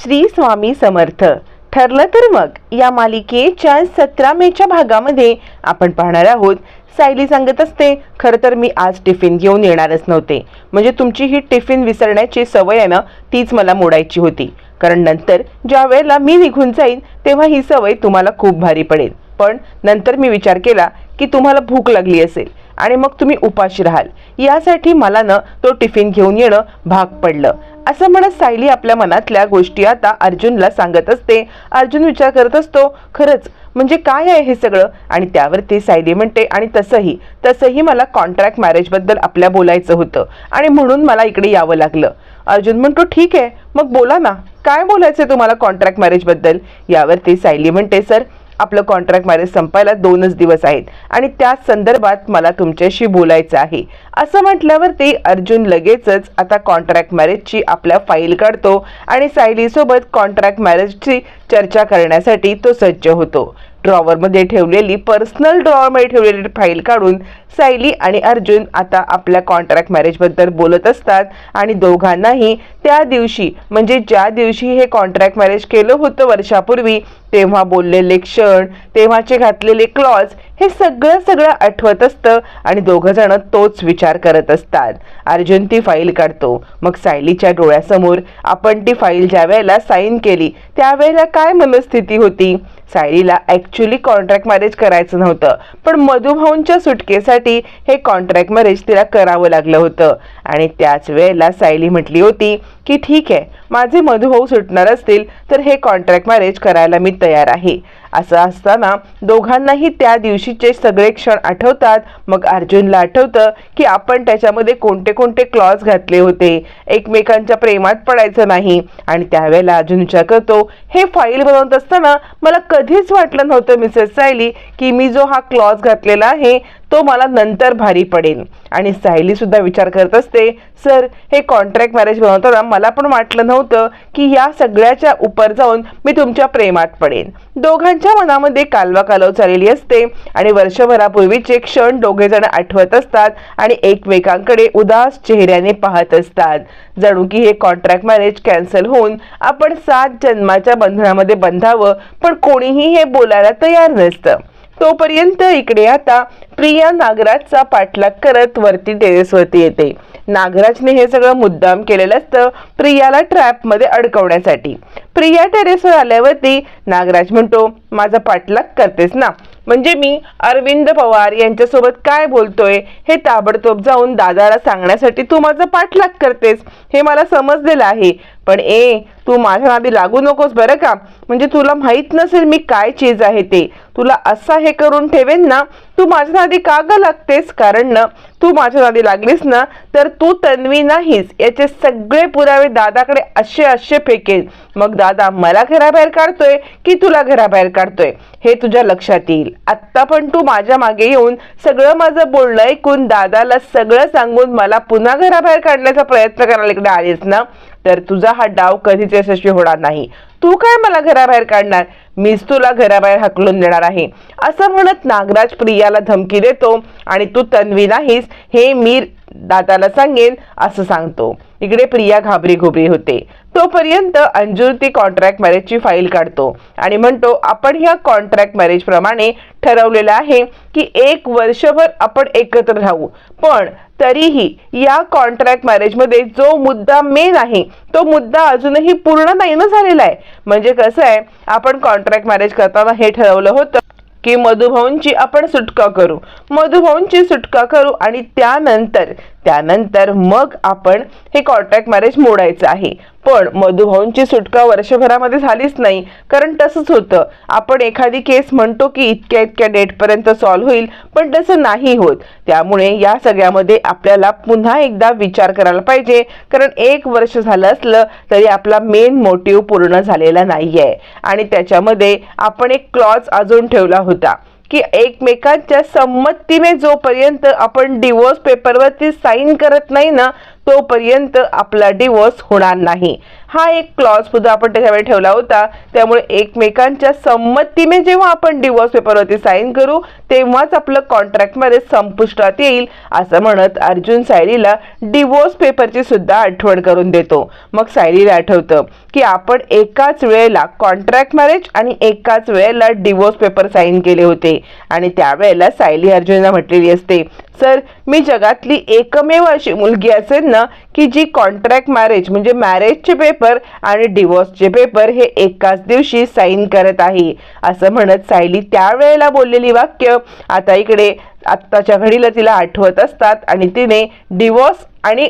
श्री स्वामी समर्थ. ठरलं तर मग या मालिकेच्या सतरा मेच्या भागामध्ये आपण पाहणार आहोत. सायली सांगत असते खरं तर मी आज टिफिन घेऊन येणारच नव्हते. म्हणजे तुमची ही टिफिन विसरण्याची सवय आहे ना तीच मला मोडायची होती. कारण नंतर ज्या वेळेला मी निघून जाईन तेव्हा ही सवय तुम्हाला खूप भारी पडेल. पण नंतर मी विचार केला की तुम्हाला भूक लागली असेल. आणि मग तुम्ही उपाशी राहाल. यासाठी मला ना तो टिफिन घेऊन येणं भाग पडलं. असं म्हणत सायली आपल्या मनातल्या गोष्टी आता अर्जुनला सांगत असते. अर्जुन विचार करत असतो खरंच म्हणजे काय आहे हे सगळं? आणि त्यावरती सायली म्हणते आणि तसंही तसंही मला कॉन्ट्रॅक्ट मॅरेजबद्दल आपल्या बोलायचं होतं आणि म्हणून मला इकडे यावं लागलं. अर्जुन म्हणतो ठीक आहे मग बोला ना काय बोलायचं तुम्हाला कॉन्ट्रॅक्ट मॅरेजबद्दल यावरती सायली म्हणते सर आपलं कॉन्ट्रॅक्ट मॅरेज संपायला दोनच दिवस आहेत. आणि त्याच संदर्भात मला तुमच्याशी बोलायचं आहे. असं म्हटल्यावरती अर्जुन लगेचच आता कॉन्ट्रॅक्ट मॅरेजची आपल्या फाईल काढतो आणि सायलीसोबत कॉन्ट्रॅक्ट मॅरेजची चर्चा करण्यासाठी तो सज्ज होतो. ड्रॉवरमध्ये ठेवलेली पर्सनल ड्रॉवरमध्ये ठेवलेली फाईल काढून सायली आणि अर्जुन आता आपल्या कॉन्ट्रॅक्ट मॅरेजबद्दल बोलत असतात आणि दोघांनाही त्या दिवशी म्हणजे ज्या दिवशी हे कॉन्ट्रॅक्ट मॅरेज केलं होतं वर्षापूर्वी तेव्हा बोललेले क्षण तेव्हाचे घातलेले क्लॉज हे सगळं सगळं आठवत असतं आणि दोघं जण तोच विचार करत असतात. अर्जुन ती फाईल काढतो. मग सायलीच्या डोळ्यासमोर आपण ती फाईल ज्या वेळेला साईन केली त्यावेळेला काय मनस्थिती होती? सायलीला ॲक्च्युली कॉन्ट्रॅक्ट मॅरेज करायचं नव्हतं पण मधुभाऊंच्या सुटकेसाठी हे कॉन्ट्रॅक्ट मॅरेज तिला करावं लागलं होतं. आणि त्याच वेळेला सायली म्हटली होती की ठीक आहे माझे मधुभाऊ सुटणार असतील तर हे कॉन्ट्रॅक्ट मॅरेज करायला मी तयार आहे. असं असताना दोघांनाही त्या दिवशीचे सगळे क्षण आठवतात. मग अर्जुनला आठवतं की आपण त्याच्यामध्ये कोणते कोणते क्लॉज घातले होते. एकमेकांच्या प्रेमात पडायचं नाही. आणि त्यावेळेला अर्जुन विचार करतो हे फाईल बनवत असताना मला कधीच वाटलं नव्हतं मिसेस सायली की मी जो हा क्लॉज घातलेला आहे तो मला नंतर भारी पडेल. आणि सायलीसुद्धा विचार करत असते सर हे कॉन्ट्रॅक्ट मॅरेज बनवताना मला पण वाटलं नव्हतं की या सगळ्याच्या उपर जाऊन मी तुमच्या प्रेमात पडेन. दोघांच्या मनामध्ये कालवा कालव चाललेली असते आणि वर्षभरापूर्वीचे क्षण दोघे जण आठवत असतात आणि एकमेकांकडे उदास चेहऱ्याने पाहत असतात. जणू की हे कॉन्ट्रॅक्ट मॅरेज कॅन्सल होऊन आपण सात जन्माच्या बंधनामध्ये बंधावं पण कोणीही हे बोलायला तयार नसतं. तोपर्यंत इकडे आता प्रिया नागराजचा पाठलाग करत वरती टेरेसवरती येते. नागराजने हे सगळं मुद्दाम केलेलं असतं प्रियाला ट्रॅपमध्ये अडकवण्यासाठी. प्रिया टेरेसवर आल्यावरती नागराज म्हणतो माझा पाठलाग करतेस ना म्हणजे मी अरविंद पवार यांच्यासोबत काय बोलतोय हे ताबडतोब जाऊन दादाला सांगण्यासाठी तू माझा पाठलाग करतेस हे मला समजलेलं आहे. पण ए तू माझ्या नादी लागू नकोस बरं का? म्हणजे तुला माहीत नसेल मी काय चीज आहे ते. तुला असा हे करून ठेवेन ना तू माझ्या नादी का ग लागतेस? कारण ना तू माझ्या नादी लागलीस ना तर तू तन्वी नाहीस. याचे सगळे पुरावे दादाकडे असे असे फेकेल मग दादा मला घराबाहेर काढतोय की तुला घराबाहेर काढतोय? हे तुझ्या लक्षात येईल. आत्ता पण तू माझ्या मागे येऊन सगळं माझं बोलणं ऐकून दादाला सगळं सांगून मला पुन्हा घराबाहेर काढण्याचा प्रयत्न करायला इकडे आलीस ना? तर तुझा हा डाव कधीच यशस्वी होणार नाही. तू काय मला घराबाहेर काढणार? मीच तुला घराबाहेर हकलून देणार आहे. असं म्हणत नागराज प्रियाला धमकी देतो आणि तू तन्वी नाहीस हे मी दादाला सांगेन असं सांगतो. इकडे प्रिया घाबरी घुबरी होते. तोपर्यंत अंजुर ती कॉन्ट्रॅक्ट मॅरेजची फाईल काढतो आणि म्हणतो आपण ह्या कॉन्ट्रॅक्ट मॅरेज प्रमाणे ठरवलेलं आहे की एक वर्षभर आपण एकत्र राहू. पण तरीही या कॉन्ट्रॅक्ट मॅरेजमध्ये जो मुद्दा मेन आहे तो मुद्दा अजूनही पूर्ण नाही ना झालेला आहे. म्हणजे कसं आहे आपण कॉन्ट्रॅक्ट मॅरेज करताना हे ठरवलं होतं की मधुभाऊंची आपण सुटका करू. मधुभाऊंची सुटका करू आणि त्यानंतर त्यानंतर मग आपण हे कॉन्ट्रॅक्ट मॅरेज मोडायचं आहे. पण मधुभाऊंची सुटका वर्षभरामध्ये झालीच नाही. कारण तसंच होतं. आपण एखादी केस म्हणतो की इतक्या इतक्या डेटपर्यंत सॉल्व्ह होईल पण तसं नाही होत. त्यामुळे या सगळ्यामध्ये आपल्याला पुन्हा एकदा विचार करायला पाहिजे. कारण एक वर्ष झालं असलं तरी आपला मेन मोटिव्ह पूर्ण झालेला नाही आहे आणि त्याच्यामध्ये आपण एक क्लॉज अजून ठेवला होता. की एकमेकांच्या संमतीने जोपर्यंत आपण डिवोर्स पेपरवरती साईन करत नाही ना तोपर्यंत आपला डिवोर्स होणार नाही. हा एक क्लॉज सुद्धा आपण त्याच्यावेळी ठेवला होता. त्यामुळे एकमेकांच्या संमतीने जेव्हा आपण डिवोर्स पेपरवरती साईन करू तेव्हाच आपलं कॉन्ट्रॅक्टमध्ये संपुष्टात येईल असं म्हणत अर्जुन सायलीला डिवोर्स पेपरची सुद्धा आठवण करून देतो. मग सायलीला आठवतं की आपण एकाच वेळेला कॉन्ट्रॅक्ट मॅरेज आणि एकाच वेळेला डिवोर्स पेपर साईन केले होते. आणि त्यावेळेला सायली अर्जुनला म्हटलेली असते सर मी जगातली एकमेव अशी मुलगी असेल ना की जी कॉन्ट्रॅक्ट मॅरेज म्हणजे मॅरेजचे पेपर आणि डिवोर्सचे पेपर हे एकाच दिवशी साईन करत आहे. असं म्हणत सायली त्यावेळेला बोललेली वाक्य. आता इकडे आत्ताच्या घडीला तिला आठवत असतात आणि तिने डिवोर्स आणि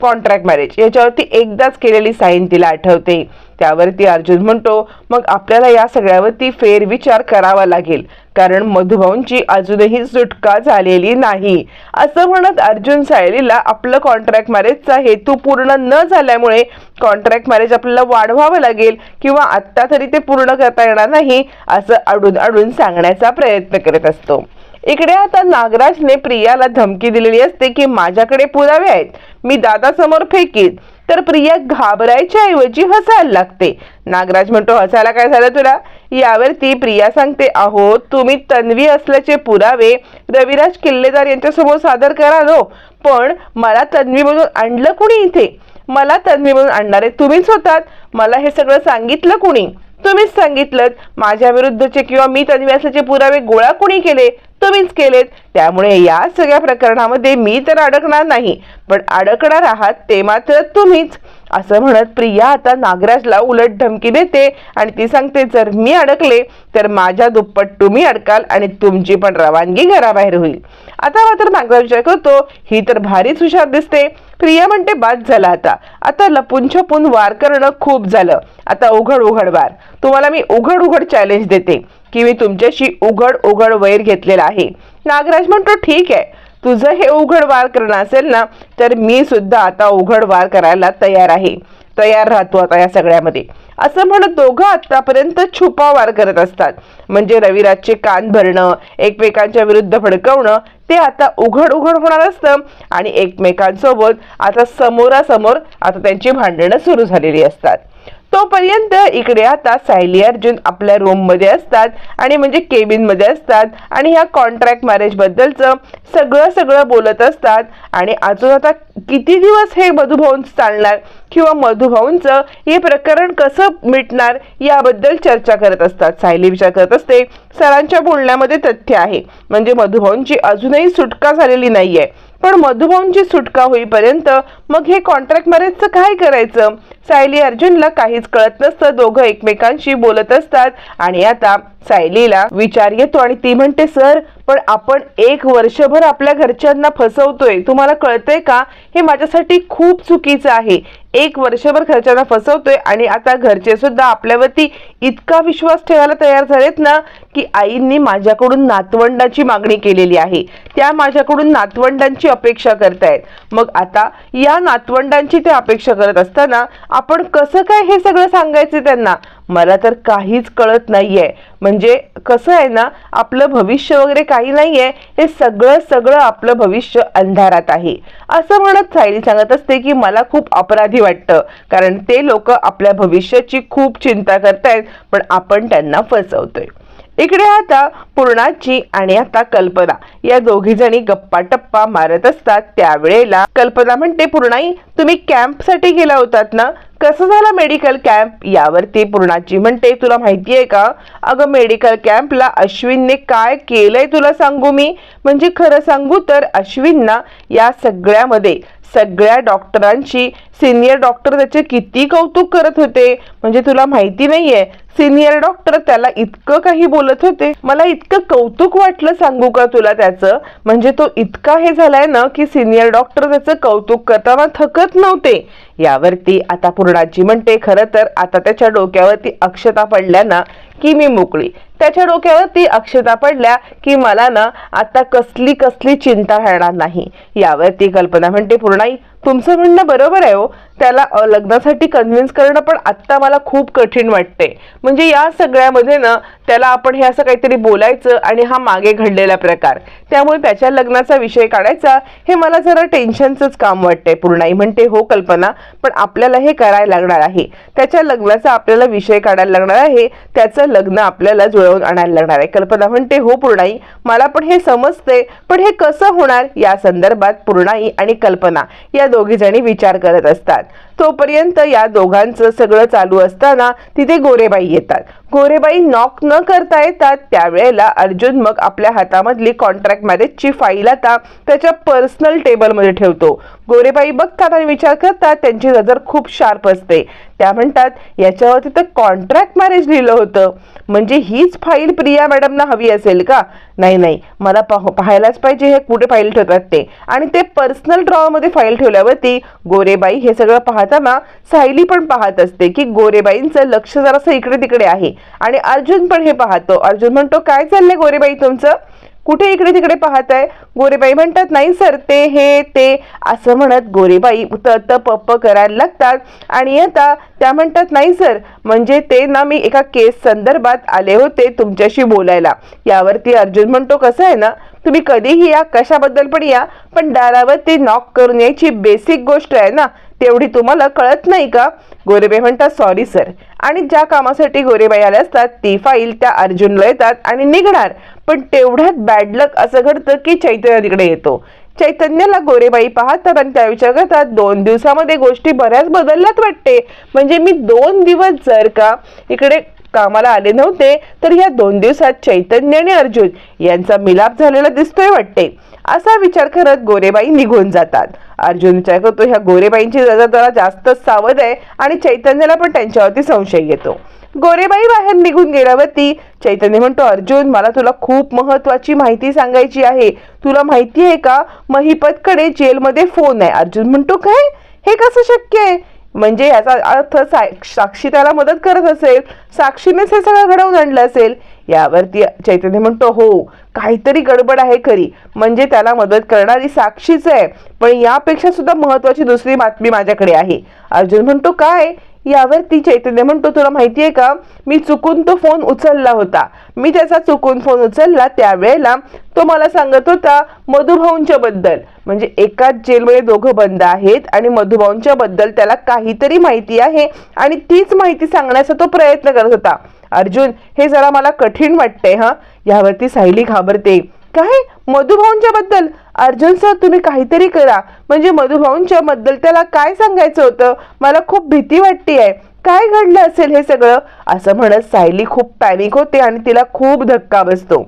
कॉन्ट्रॅक्ट मॅरेज याच्यावरती एकदाच केलेली साईन तिला आठवते. त्यावरती अर्जुन म्हणतो मग आपल्याला या सगळ्यावरती फेरविचार करावा लागेल. कारण मधुभाऊंची अजूनही सुटका झालेली नाही. असं म्हणत अर्जुन सायलीला आपलं कॉन्ट्रॅक्ट मॅरेजचा हेतू पूर्ण न झाल्यामुळे कॉन्ट्रॅक्ट मॅरेज आपल्याला वाढवावं लागेल किंवा आत्ता तरी ते पूर्ण करता येणार नाही असं अडून अडून सांगण्याचा प्रयत्न करत असतो. इकडे आता नागराजने प्रियाला धमकी दिलेली असते की माझ्याकडे पुरावे आहेत. मी दादासमोर फेकीत. तर प्रिया घाबरायच्या ऐवजी हसायला लागते. नागराज म्हणतो हसायला काय झालं तुला? यावरती प्रिया सांगते अहो तुम्ही तन्वी असल्याचे पुरावे रविराज किल्लेदार यांच्यासमोर सादर करालो पण मला तन्वी म्हणून आणलं कुणी इथे? मला तन्वी म्हणून आणणारे तुम्हीच होतात. मला हे सगळं सांगितलं कुणी? तुम्हीच सांगितलं माझ्या विरुद्धचे किंवा मी तन्वी असल्याचे पुरावे गोळा कुणी केले? तुम्हीच केलेत. त्यामुळे या सगळ्या प्रकरणामध्ये मी तर अडकणार नाही. पण अडकणार आहात ते मात्र तुम्हीच. असं म्हणत प्रिया आता नागराजला उलट धमकी देते आणि ती सांगते जर मी अडकले तर माझ्या दुप्पट तुम्ही अडकाल आणि तुमची पण रवानगी घराबाहेर होईल. आता मात्र नागराज विचार करतो ही तर भारीच हुशार दिसते. प्रिया म्हणते बाद झाला आता. आता लपून छपून वार करणं खूप झालं. आता उघड उघड वार. तुम्हाला मी उघड उघड चॅलेंज देते की मी तुमच्याशी उघड उघड वैर घेतलेला आहे. नागराज म्हणतो ठीक आहे. तुझं हे उघड वार करणं असेल ना तर मी सुद्धा आता उघड वार करायला तयार आहे. तयार राहतो आता या सगळ्यामध्ये. असं म्हणत दोघं आतापर्यंत छुपा वार करत असतात. म्हणजे रविराजचे कान भरणं एकमेकांच्या विरुद्ध भडकवणं ते आता उघड उघड होणार असतं. आणि एकमेकांसोबत आता समोरासमोर आता त्यांची भांडणं सुरू झालेली असतात. तोपर्यंत इकडे आता सायली अर्जुन आपल्या रूममध्ये असतात आणि म्हणजे केबिनमध्ये असतात आणि ह्या कॉन्ट्रॅक्ट मॅरेजबद्दलचं सगळं सगळं बोलत असतात. आणि अजून आता किती दिवस हे मधुभाऊंच चालणार किंवा मधुभाऊंचं हे प्रकरण कसं मिटणार याबद्दल चर्चा करत असतात. सायली विचार करत असते सरांच्या बोलण्यामध्ये तथ्य आहे. म्हणजे मधुभाऊंची अजूनही सुटका झालेली नाही आहे पण मधुभाऊंची सुटका होईपर्यंत मग हे कॉन्ट्रॅक्ट मॅरेजचं काय करायचं? सायली अर्जुनला काहीच कळत नसतं. दोघं एकमेकांशी बोलत असतात. आणि आता सायलीला विचार येतो आणि ती म्हणते सर पण आपण एक वर्षभर आपल्या घरच्यांना फसवतोय. तुम्हाला कळतंय का? हे माझ्यासाठी खूप चुकीचं आहे. एक वर्षभर घरच्यांना फसवतोय आणि आता घरचे सुद्धा आपल्यावरती इतका विश्वास ठेवायला तयार झालेत ना की आईंनी माझ्याकडून नातवंडाची मागणी केलेली आहे. त्या माझ्याकडून नातवंडांची अपेक्षा करतायत. मग आता या नातवंडांची ते अपेक्षा करत असताना आपण कसं काय हे सगळं सांगायचं त्यांना? मला तर काहीच कळत नाहीये. म्हणजे कसं आहे ना आपलं भविष्य वगैरे काही नाहीये हे सगळं सगळं आपलं भविष्य अंधारात आहे. असं म्हणत सायली सांगत असते की मला खूप अपराधी वाटतं. कारण ते लोक आपल्या भविष्याची खूप चिंता करतायत पण आपण त्यांना फसवतोय. इकडे आता पूर्णाची आणि आता कल्पना. या दोघी जणी गप्पा टप्पा मारत असतात. त्यावेळेला कल्पना म्हणते पूर्णाई तुम्ही कॅम्पसाठी गेला होतात ना? कसं झालं मेडिकल कॅम्प? यावरती पूर्णाची म्हणते तुला माहिती आहे का? अगं मेडिकल कॅम्पला अश्विनने काय केलंय तुला सांगू मी? म्हणजे खरं सांगू तर अश्विनना या सगळ्यामध्ये सगळ्या डॉक्टरांची सिनियर डॉक्टर त्याचे किती कौतुक करत होते? म्हणजे तुला माहिती नाहीये सिनियर डॉक्टर त्याला इतकं काही बोलत होते. मला इतकं कौतुक वाटलं सांगू का तुला त्याचं? म्हणजे तो इतका हे झालाय ना की सिनियर डॉक्टर त्याचं कौतुक करताना थकत नव्हते. यावरती आता पूर्णाजी म्हणते खरं तर आता त्याच्या डोक्यावरती अक्षता पडल्या ना की मी मोकळी. त्याच्या डोक्यावरती अक्षता पडल्या की मला ना आता कसली कसली चिंता राहणार नाही. यावरती कल्पना म्हणते पूर्णाई तुमचं म्हणणं बरोबर आहे हो. त्याला लग्नासाठी कन्व्हिन्स करणं पण आत्ता मला खूप कठीण वाटते म्हणजे या सगळ्यामध्ये ना त्याला आपण हे असं काहीतरी बोलायचं आणि हा मागे घडलेला प्रकार. त्यामुळे त्याच्या लग्नाचा विषय काढायचा हे मला जरा टेन्शनचंच काम वाटतंय. पूर्णाई म्हणते हो कल्पना पण आपल्याला हे करायला लागणार आहे. त्याच्या लग्नाचा आपल्याला विषय काढायला लागणार आहे. त्याचं लग्न आपल्याला जुळवून आणायला लागणार आहे. कल्पना म्हणते हो पूर्णाई मला पण हे समजते पण हे कसं होणार? या संदर्भात पूर्णाई आणि कल्पना या दोघी जणी विचार करत असतात. that तोपर्यंत या दोघांचं सगळं चालू असताना तिथे गोरेबाई येतात. गोरेबाई नॉक न करता येतात. त्यावेळेला अर्जुन मग आपल्या हातामधली कॉन्ट्रॅक्ट मॅरेजची फाईल आता त्याच्या पर्सनल टेबलमध्ये ठेवतो. गोरेबाई बघतात आणि विचार करतात त्यांची नजर खूप शार्प असते. त्या म्हणतात याच्यावरती तर कॉन्ट्रॅक्ट मॅरेज लिहिलं होतं. म्हणजे हीच फाईल प्रिया मॅडमना हवी असेल का? नाही नाही. मला पाह पाहायलाच पाहिजे हे कुठे फाईल ठेवतात ते. आणि ते पर्सनल ड्रॉमध्ये फाईल ठेवल्यावरती गोरेबाई हे सगळं पाहताना सायली पण पाहत असते की गोरेबाईंचं लक्ष जरासं इकडे तिकडे आहे. आणि अर्जुन पण हे पाहतो. अर्जुन म्हणतो काय चाललंय गोरेबाई तुमचं? कुठे इकडे तिकडे पाहत आहे गोरेबाई म्हणतात नाही सर ते हे ते. असं म्हणत गोरेबाई त पप्प करायला लागतात. आणि आता त्या म्हणतात नाही सर म्हणजे ते ना मी एका केस संदर्भात आले होते तुमच्याशी बोलायला. यावरती अर्जुन म्हणतो कसं आहे ना तुम्ही कधीही या कशाबद्दल पण या पण दारावरती नॉक करून यायची बेसिक गोष्ट आहे ना. तेवढी तुम्हाला कळत नाही का? गोरेबाई म्हणतात सॉरी सर आणि ज्या कामासाठी गोरेबाई आल्या असतात ती फाईल त्या अर्जुनला येतात आणि निघणार. पण तेवढ्यात बॅड लक असं घडतं की चैतन्य तिकडे येतो. चैतन्याला गोरेबाई पाहतात आणि त्या विचार करतात दोन दिवसामध्ये गोष्टी बऱ्याच बदलल्यात वाटते. म्हणजे मी दोन दिवस जर का इकडे कामाला आले नव्हते तर या दोन दिवसात चैतन्य आणि अर्जुन यांचा मिलाप झालेला दिसतोय वाटते. असा विचार करत गोरेबाई निघून जातात. अर्जुन विचार करतो ह्या गोरेबाईंची जरा जरा जास्तच सावध आहे आणि चैतन्याला पण त्यांच्यावरती संशय येतो. गोरेबाई बाहेर निघून गेल्यावरती चैतन्य म्हणतो अर्जुन मला तुला खूप महत्वाची माहिती सांगायची आहे. तुला माहिती आहे का? महिपतकडे जेलमध्ये फोन आहे. अर्जुन म्हणतो काय? हे कसं शक्य आहे? म्हणजे याचा अर्थ साक्षी त्याला मदत करत असेल साक्षीनेच हे सगळं घडवून आणलं असेल यावरती चैतन्य म्हणतो हो काहीतरी गडबड आहे खरी म्हणजे त्याला मदत करणारी साक्षीच आहे पण यापेक्षा सुद्धा महत्वाची दुसरी बातमी माझ्याकडे आहे. अर्जुन म्हणतो काय? यावरती चैतन्य म्हणतो तुला माहिती आहे का? मी चुकून तो फोन उचलला होता. मी त्याचा चुकून फोन उचलला त्यावेळेला तो मला सांगत होता मधुभाऊंच्या बद्दल. म्हणजे एकाच जेलमध्ये दोघं बंद आहेत आणि मधुभाऊंच्या बद्दल त्याला काहीतरी माहिती आहे आणि तीच माहिती सांगण्याचा तो प्रयत्न करत होता. अर्जुन हे जरा मला कठीण वाटतंय हा? यावरती सायली घाबरते. काय? मधुभाऊंच्या बद्दल अर्जुन सर तुम्ही काहीतरी करा. म्हणजे मधुभाऊंच्या बद्दल त्याला काय सांगायचं होतं? मला खूप भीती वाटते आहे काय घडलं असेल हे सगळं? असं म्हणत सायली खूप पॅनिक होते आणि तिला खूप धक्का बसतो.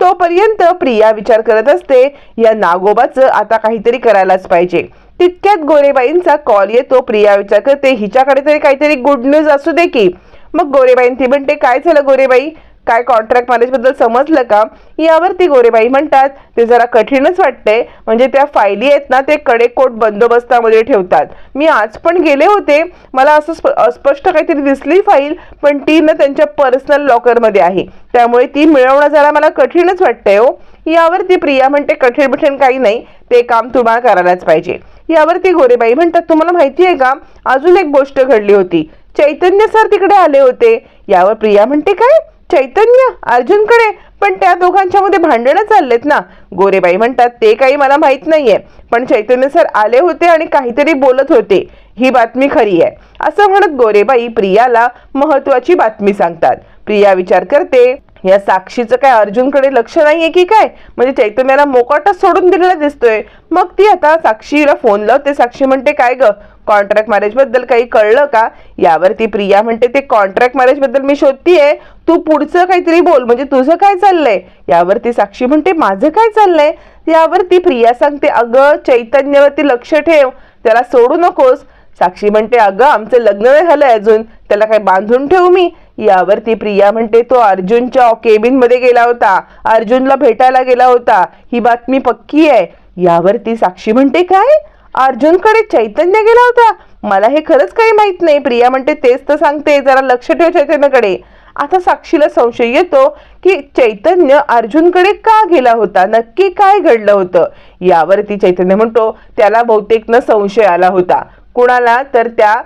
तोपर्यंत प्रिया विचार करत असते या नागोबाचं आता काहीतरी करायलाच पाहिजे. तितक्यात गोरेबाईंचा कॉल येतो. प्रिया विचार करते हिच्याकडे तरी काहीतरी गुड न्यूज असू दे की. मग गोरेबाईंती म्हणते काय झालं गोरेबाई? काय कॉन्ट्रॅक्ट मॅरेजबद्दल समजलं का? यावरती गोरेबाई म्हणतात ते जरा कठीणच वाटतंय. म्हणजे त्या फायली आहेत ना ते कडेकोट बंदोबस्तामध्ये ठेवतात. मी आज पण गेले होते. मला असं स्प- अस्पष्ट काहीतरी दिसली फाईल पण ती ना त्यांच्या पर्सनल लॉकरमध्ये आहे. त्यामुळे ती मिळवणं जरा मला कठीणच वाटतंय हो. यावरती प्रिया म्हणते कठीण बिठीण काही नाही. ते काम तुम्हाला करायलाच पाहिजे. यावरती गोरेबाई म्हणतात तुम्हाला माहिती आहे का? अजून एक गोष्ट घडली होती. चैतन्य सर तिकडे आले होते. यावर प्रिया म्हणते काय? चैतन्य अर्जुनकडे. पण त्या दोघांच्या मध्ये भांडणं चाललेत ना. गोरेबाई म्हणतात ते काही मला माहीत नाहीये. पण चैतन्य सर आले होते आणि काहीतरी बोलत होते. ही बातमी खरी आहे. असं म्हणत गोरेबाई प्रियाला महत्वाची बातमी सांगतात. प्रिया विचार करते या साक्षीचं काय अर्जुनकडे लक्ष नाहीये की काय? म्हणजे चैतन्याला मोकाटच सोडून दिलेला दिसतोय. मग ती आता साक्षीला फोन लावते साक्षी म्हणते काय ग? कॉन्ट्रॅक्ट मॅरेजबद्दल काही कळलं का? यावरती प्रिया म्हणते ते कॉन्ट्रॅक्ट मॅरेजबद्दल मी शोधतीये. तू पुढचं काहीतरी बोल म्हणजे तुझं काय चाललंय? यावरती साक्षी म्हणते माझं काय चाललंय? यावरती प्रिया सांगते अगं चैतन्यावरती लक्ष ठेव त्याला सोडू नकोस. साक्षी म्हणते अगं आमचं लग्न नाही झालंय अजून त्याला काय बांधून ठेवू मी? यावरती प्रिया म्हणते तो अर्जुनच्या केबिनमध्ये गेला होता अर्जुनला भेटायला गेला होता ही बातमी पक्की आहे. यावरती साक्षी म्हणते काय? अर्जुनकडे चैतन्य गेला होता? मला हे खरंच काही माहीत नाही प्रिया म्हणते तेच तर सांगते जरा लक्ष ठेव चैतन्यकडे. आता साक्षीला संशय येतो की चैतन्य अर्जुनकडे का गेला होता? नक्की काय घडलं होतं? यावरती चैतन्य म्हणतो त्याला बहुतेक न संशय आला होता. कुणाला? तर त्या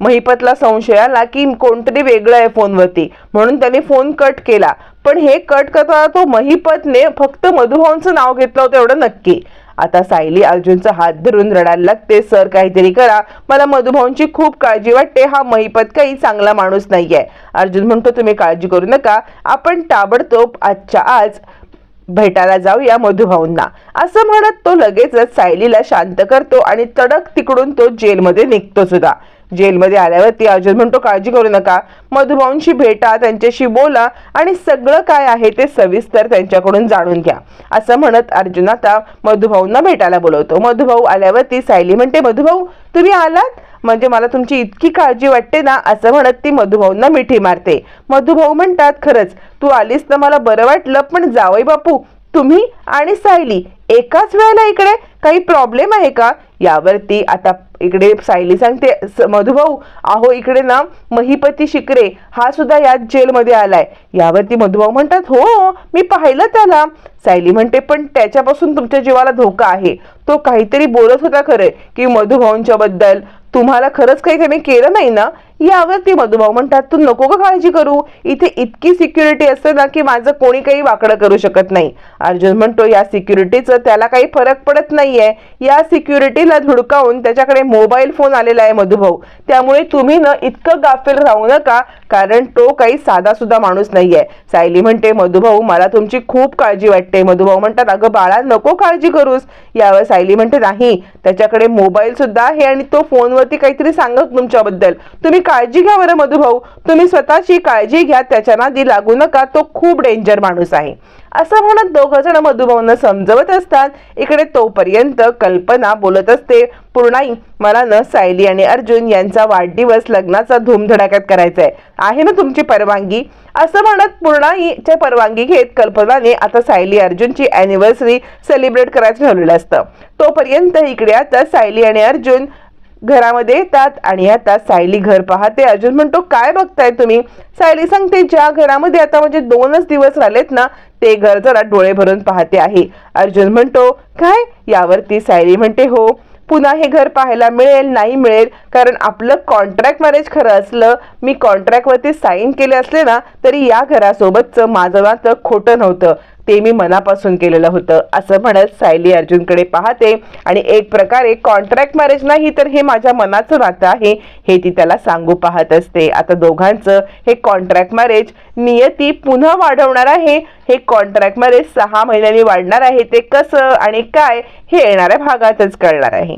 महिपतला संशय आला की कोणतरी वेगळं आहे फोनवरती. म्हणून त्याने फोन कट केला. पण हे कट करताना तो महिपतने फक्त मधुभाऊंचं नाव घेतलं होतं एवढं नक्की. आता सायली अर्जुनचा हात धरून रडायला लागते. सर काहीतरी करा. मला मधुभाऊंची खूप काळजी वाटते. हा महिपत काही चांगला माणूस नाहीये. अर्जुन म्हणतो तुम्ही काळजी करू नका. आपण ताबडतोब आजच्या आज भेटायला जाऊया मधुभाऊंना. असं म्हणत तो लगेचच सायलीला शांत करतो आणि तडक तिकडून तो जेलमध्ये निघतो सुद्धा. जेलमध्ये आल्यावरती अर्जुन म्हणतो काळजी करू नका. मधुभाऊंशी भेटा त्यांच्याशी बोला आणि सगळं काय आहे ते सविस्तर त्यांच्याकडून जाणून घ्या. असं म्हणत अर्जुन आता मधुभाऊंना भेटायला बोलवतो. मधुभाऊ आल्यावरती सायली म्हणते मधुभाऊ तुम्ही आलात? म्हणजे मला तुमची इतकी काळजी वाटते ना असं म्हणत ती मधुभाऊंना मिठी मारते. मधुभाऊ म्हणतात खरंच तू आलीस तर मला बरं वाटलं पण जावई बापू तुम्ही आणि सायली एकाच वेळेला इकडे? काही प्रॉब्लेम आहे का? यावरती आता इकडे सायली सांगते मधुभाऊ अहो इकडे ना महिपती शिकरे हा सुद्धा याच जेलमध्ये आलाय. यावरती मधुभाऊ म्हणतात हो मी पाहिलं त्याला. सायली म्हणते पण त्याच्यापासून तुमच्या जीवाला धोका आहे. तो काहीतरी बोलत होता खरं की मधुभाऊंच्या बद्दल तुम्हाला खरंच काही त्याने केलं नाही ना? यावरती मधुभाऊ म्हणतात तू नको का काळजी करू. इथे इतकी सिक्युरिटी असते ना की माझं कोणी काही वाकडं करू शकत नाही. अर्जुन म्हणतो या सिक्युरिटीचं त्याला काही फरक पडत नाहीये. या सिक्युरिटीला धुडकावून त्याच्याकडे मोबाईल फोन आलेला आहे मधुभाऊ. त्यामुळे तुम्ही ना इतकं गाफील राहू नका कारण तो काही साधा सुद्धा माणूस नाहीये. सायली म्हणते मधुभाऊ मला तुमची खूप काळजी वाटते. मधुभाऊ म्हणतात अगं बाळा नको काळजी करूस. यावर सायली म्हणते नाही. त्याच्याकडे मोबाईल सुद्धा आहे आणि तो फोनवरती काहीतरी सांगत तुमच्याबद्दल. तुम्ही काळजी घ्या बरं मधुभाऊ. तुम्ही स्वतःची काळजी घ्या त्याच्या नादी लागू नका. तो खूप डेंजर माणूस आहे. असं म्हणत दोघ जण मधुभाऊंना समजवत असतात. इकडे तोपर्यंत कल्पना बोलत असते पूर्णाई मला न सायली आणि अर्जुन यांचा वाढदिवस लग्नाचा धूमधडाक्यात करायचा आहे आहे ना तुमची परवानगी? असं म्हणत पूर्णाईच्या परवानगी घेत कल्पनाने आता सायली अर्जुनची अॅनिव्हर्सरी सेलिब्रेट करायचं ठरवलेलं असतं. तोपर्यंत इकडे आता सायली आणि अर्जुन घरामध्ये येतात आणि आता सायली घर पाहते. अर्जुन म्हणतो काय बघताय तुम्ही? सायली सांगते ज्या घरामध्ये आता म्हणजे दोनच दिवस राहिलेत ना ते घर जरा डोळे भरून पाहते आहे. अर्जुन म्हणतो काय? यावरती सायली म्हणते हो पुन्हा हे घर पाहायला मिळेल नाही मिळेल कारण आपलं कॉन्ट्रॅक्ट मॅरेज खरं असलं मी कॉन्ट्रॅक्टवरती साईन केले असले ना तरी या घरासोबतचं माझं नातं खोटं नव्हतं. ते मी मनापासून केलेलं होतं असं म्हणत सायली अर्जुनकडे पाहते. आणि एक प्रकारे कॉन्ट्रॅक्ट मॅरेज नाही तर हे माझ्या मनाचं नातं आहे हे ती त्याला सांगू पाहत असते. आता दोघांचं हे कॉन्ट्रॅक्ट मॅरेज नियती पुन्हा वाढवणार आहे. हे कॉन्ट्रॅक्ट मॅरेज सहा महिन्यांनी वाढणार आहे. ते कसं आणि काय हे येणाऱ्या भागातच कळणार आहे.